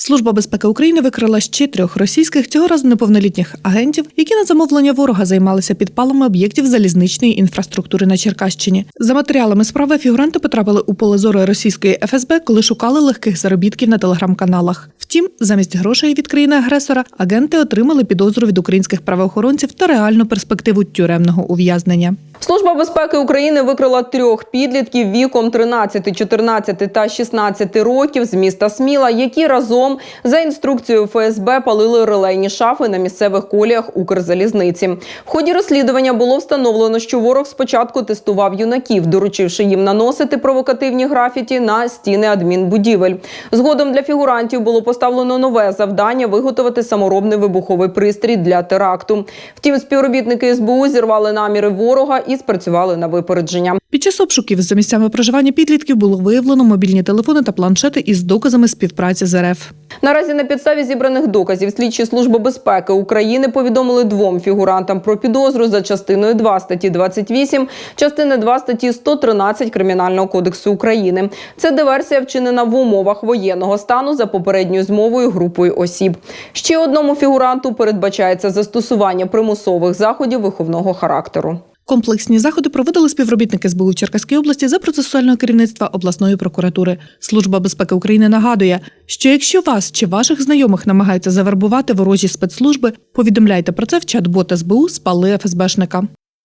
Служба безпеки України викрила ще трьох російських цього разу неповнолітніх агентів, які на замовлення ворога займалися підпалами об'єктів залізничної інфраструктури на Черкащині. За матеріалами справи фігуранти потрапили у поле зору російської ФСБ, коли шукали легких заробітків на телеграм-каналах. Втім, замість грошей від країни-агресора агенти отримали підозру від українських правоохоронців та реальну перспективу тюремного ув'язнення. Служба безпеки України викрила трьох підлітків віком 13, 14 та 16 років з міста Сміла, які разом за інструкцією ФСБ палили релейні шафи на місцевих коліях Укрзалізниці. В ході розслідування було встановлено, що ворог спочатку тестував юнаків, доручивши їм наносити провокативні графіті на стіни адмінбудівель. Згодом для фігурантів було поставлено нове завдання виготовити саморобний вибуховий пристрій для теракту. Втім, співробітники СБУ зірвали наміри ворога і спрацювали на випередження. Під час обшуків за місцями проживання підлітків було виявлено мобільні телефони та планшети із доказами співпраці з РФ. Наразі на підставі зібраних доказів слідчі служби безпеки України повідомили двом фігурантам про підозру за частиною 2 статті 28, частини 2 статті 113 Кримінального кодексу України. Це диверсія вчинена в умовах воєнного стану за попередньою змовою групою осіб. Ще одному фігуранту передбачається застосування примусових заходів виховного характеру. Комплексні заходи проводили співробітники СБУ в Черкаській області за процесуального керівництва обласної прокуратури. Служба безпеки України нагадує, що якщо вас чи ваших знайомих намагаються завербувати ворожі спецслужби, повідомляйте про це в чат-бот СБУ спали ФСБшника.